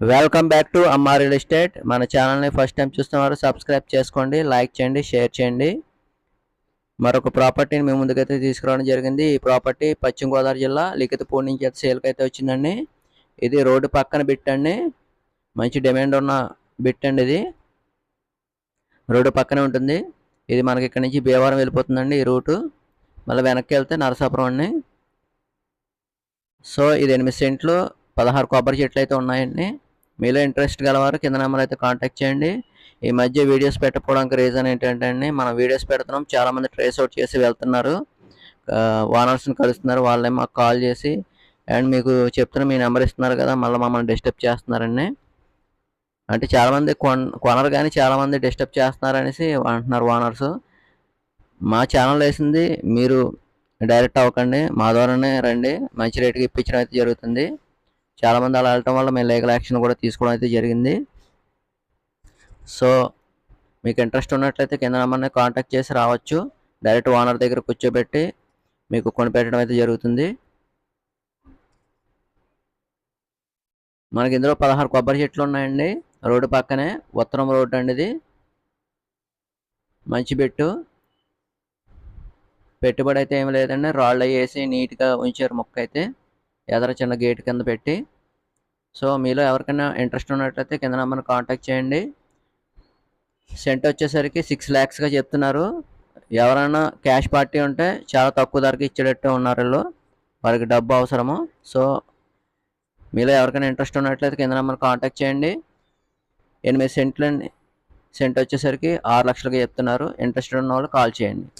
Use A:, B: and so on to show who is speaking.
A: Welcome back to Amma real estate. మన ఛానల్ని first time చూస్తున్నవారు సబ్స్క్రైబ్ చేసుకోండి లైక్ చేయండి షేర్ చేయండి. మరొక ప్రాపర్టీని మేము ముందుకైతే తీసుకురావడం జరిగింది. ఈ ప్రాపర్టీ పశ్చిమ గోదావరి జిల్లా లిఖితపూడి నుంచి అయితే సేల్కి అయితే వచ్చిందండి. ఇది రోడ్డు పక్కన బిట్టండి మంచి డిమాండ్ ఉన్న బిట్ అండి ఇది. రోడ్డు పక్కనే ఉంటుంది. ఇది మనకి ఇక్కడ నుంచి భీమవరం వెళ్ళిపోతుందండి ఈ రూటు. మళ్ళీ వెనక్కి వెళ్తే నరసాపురం అండి. సో ఇది ఎనిమిది సెంట్లు పదహారు కొబ్బరి చెట్లు అయితే ఉన్నాయండి. మీలో ఇంట్రెస్ట్ గలవారు కింద నెంబర్ అయితే కాంటాక్ట్ చేయండి. ఈ మధ్య వీడియోస్ పెట్టకపోవడానికి రీజన్ ఏంటంటే అండి మనం వీడియోస్ పెడుతున్నాం చాలామంది ట్రేస్ అవుట్ చేసి వెళ్తున్నారు. ఓనర్స్ని కలుస్తున్నారు వాళ్ళే మాకు కాల్ చేసి అండ్ మీకు చెప్తున్న మీ నెంబర్ ఇస్తున్నారు కదా మళ్ళీ మమ్మల్ని డిస్టర్బ్ చేస్తున్నారండి. అంటే చాలామంది కొన కొనరు కానీ చాలామంది డిస్టర్బ్ చేస్తున్నారనేసి అంటున్నారు ఓనర్స్ మా ఛానల్ వేసింది మీరు డైరెక్ట్ అవ్వకండి మా ద్వారానే రండి మంచి రేటుకి ఇప్పించడం అయితే జరుగుతుంది. చాలామంది అలా వెళ్ళటం వల్ల మేము లీగల్ యాక్షన్ కూడా తీసుకోవడం అయితే జరిగింది. సో మీకు ఇంట్రెస్ట్ ఉన్నట్లయితే కింద నెంబర్ని కాంటాక్ట్ చేసి రావచ్చు. డైరెక్ట్ ఓనర్ దగ్గర కూర్చోబెట్టి మీకు కొనిపెట్టడం అయితే జరుగుతుంది. మనకి ఇందులో పదహారు కొబ్బరి చెట్లు ఉన్నాయండి. రోడ్డు పక్కనే ఉత్తరం రోడ్డు అండి ఇది. మంచి బెట్టు పెట్టుబడి అయితే ఏమి లేదండి. రాళ్ళు వేసి నీట్గా ఉంచారు మొక్క అయితే ఎదర చిన్న గేట్ కింద పెట్టి. సో మీలో ఎవరికైనా ఇంట్రెస్ట్ ఉన్నట్లయితే కింద నెంబర్ని కాంటాక్ట్ చేయండి. సెంట్ వచ్చేసరికి సిక్స్ ల్యాక్స్గా చెప్తున్నారు. ఎవరైనా క్యాష్ పార్టీ ఉంటే చాలా తక్కువ ధరకి ఇచ్చేటట్టు ఉన్నారు వీళ్ళు. వారికి డబ్బు అవసరము. సో మీలో ఎవరికైనా ఇంట్రెస్ట్ ఉన్నట్లయితే కింద నెంబర్ కాంటాక్ట్ చేయండి. ఎనిమిది సెంట్లు సెంట్ వచ్చేసరికి ఆరు లక్షలుగా చెప్తున్నారు. ఇంట్రెస్ట్ ఉన్న వాళ్ళు కాల్ చేయండి.